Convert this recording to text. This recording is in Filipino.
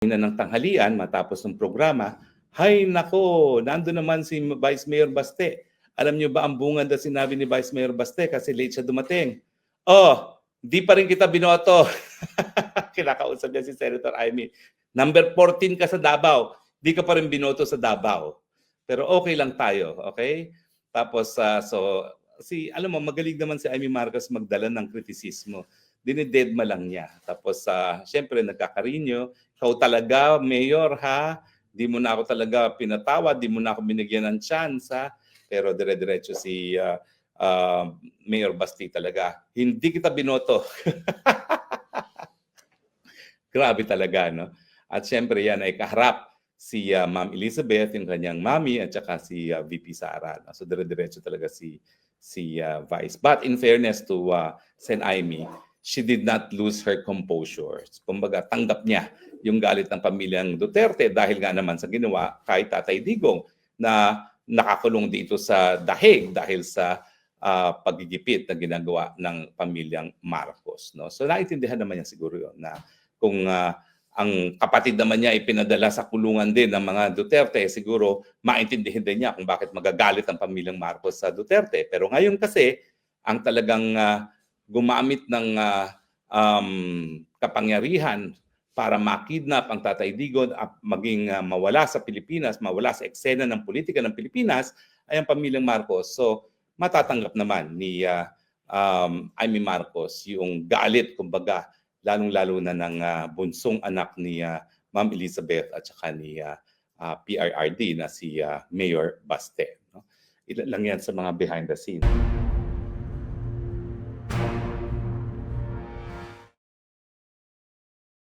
na ng tanghalian matapos ng programa, hay nako, nando naman si Vice Mayor Baste. Alam niyo ba ang bungad na sinabi ni Vice Mayor Baste kasi late siya dumating? Oh, di pa rin kita binoto. Kinakausap niya si Senator Amy. Number 14 ka sa Davao, di ka pa rin binoto sa Davao. Pero okay lang tayo, okay? Tapos, ah, so, si, alam mo, magaling naman si Amy Marcos magdala ng kritisismo. Dinidedma lang niya. Tapos, uh, syempre, nagkakarinyo. Ikaw talaga, Mayor, ha? Di mo na ako talaga pinatawad, di mo na ako binigyan ng chance, ha? Pero dire-diretso si ah, ah, Mayor Basti talaga. Hindi kita binoto. Grabe talaga, no? At syempre yan ay kaharap si ah, Ma'am Elizabeth, yung kanyang mami, at saka si ah, VP Sara. no? So dire-diretso talaga si si ah, Vice. But in fairness to uh, Sen Aimee, she did not lose her composure. Kumbaga, tanggap niya yung galit ng pamilyang Duterte dahil nga naman sa ginawa kay Tatay Digong na nakakulong dito sa dahig dahil sa ah, pagigipit na ginagawa ng pamilyang Marcos. No? So naintindihan naman niya siguro yun na kung ah, ang kapatid naman niya ipinadala sa kulungan din ng mga Duterte, siguro maintindihan din niya kung bakit magagalit ang pamilyang Marcos sa Duterte. Pero ngayon kasi, ang talagang ah, gumamit ng ah, um, kapangyarihan para makidnap ang Tatay Digong at maging ah, mawala sa Pilipinas, mawala sa eksena ng politika ng Pilipinas ay ang pamilyang Marcos. So matatanggap naman ni ah, um, Amy Marcos yung galit kumbaga lalong-lalo na ng ah, bunsong anak ni ah, Ma'am Elizabeth at saka ni ah, ah, PRRD na si ah, Mayor Baste. No? Ilan lang yan sa mga behind the scene.